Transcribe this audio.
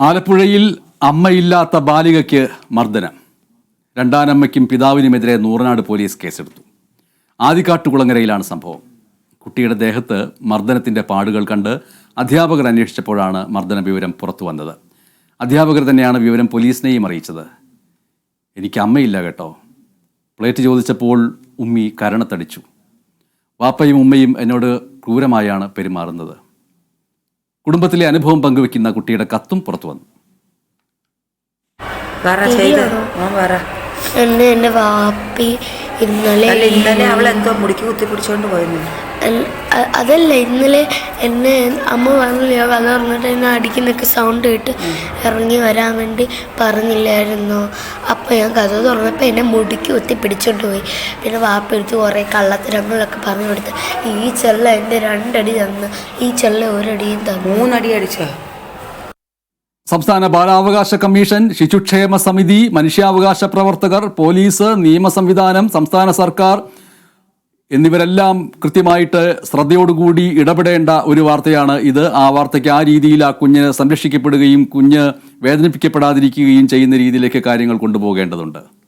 ആലപ്പുഴയിൽ അമ്മയില്ലാത്ത ബാലികയ്ക്ക് മർദ്ദനം. രണ്ടാനമ്മയ്ക്കും പിതാവിനുമെതിരെ നൂറനാട് പോലീസ് കേസെടുത്തു. ആദിക്കാട്ടുകുളങ്ങരയിലാണ് സംഭവം. കുട്ടിയുടെ ദേഹത്ത് മർദ്ദനത്തിന്റെ പാടുകൾ കണ്ട് അധ്യാപകർ അന്വേഷിച്ചപ്പോഴാണ് മർദ്ദന വിവരം പുറത്തു വന്നത്. അധ്യാപകർ തന്നെയാണ് വിവരം പോലീസിനെയും അറിയിച്ചത്. എനിക്ക് അമ്മയില്ല കേട്ടോ. പ്ലേറ്റ് ചോദിച്ചപ്പോൾ ഉമ്മി കരണത്തടിച്ചു. വാപ്പയും ഉമ്മയും എന്നോട് ക്രൂരമായാണ് പെരുമാറുന്നത്. കുടുംബത്തിലെ അനുഭവം പങ്കുവെക്കുന്ന കുട്ടിയുടെ കത്തും പുറത്തു വന്നു. എന്റെ എന്റെ വാപ്പി ഇന്നലെ ഇന്നലെ അവൾ എന്തോ മുടിക്ക് കുത്തി പിടിച്ചോണ്ട് പോയിരുന്നു. അതല്ല ഇന്നലെ എന്നെ അമ്മ പറഞ്ഞില്ല കഥ പറഞ്ഞിട്ട് എന്നെ അടിക്കുന്നൊക്കെ സൗണ്ട് കേട്ട് ഇറങ്ങി വരാൻ വേണ്ടി പറഞ്ഞില്ലായിരുന്നു? അപ്പോൾ ഞാൻ കഥ തുറന്നപ്പോൾ എന്നെ മുടിക്ക് കുത്തി പിടിച്ചോണ്ട് പോയി. പിന്നെ വാപ്പ എടുത്ത് കുറേ കള്ളത്തരങ്ങളൊക്കെ പറഞ്ഞു കൊടുത്ത് ഈ ചെള്ള എന്റെ രണ്ടടി തന്ന് ഈ ചെള്ള ഒരടിയും തന്നു. മൂന്നടി അടിച്ചോ? സംസ്ഥാന ബാലാവകാശ കമ്മീഷൻ ശിശുക്ഷേമ സമിതി മനുഷ്യാവകാശ പ്രവർത്തകർ പോലീസ് നിയമ സംവിധാനം സംസ്ഥാന സർക്കാർ എന്നിവരെല്ലാം കൃത്യമായിട്ട് ശ്രദ്ധയോടുകൂടി ഇടപെടേണ്ട ഒരു വാർത്തയാണ് ഇത്. ആ വാർത്തയ്ക്ക് ആ രീതിയിൽ ആ കുഞ്ഞ് സംരക്ഷിക്കപ്പെടുകയും കുഞ്ഞ് വേദനിപ്പിക്കപ്പെടാതിരിക്കുകയും ചെയ്യുന്ന രീതിയിലേക്ക് കാര്യങ്ങൾ കൊണ്ടുപോകേണ്ടതുണ്ട്.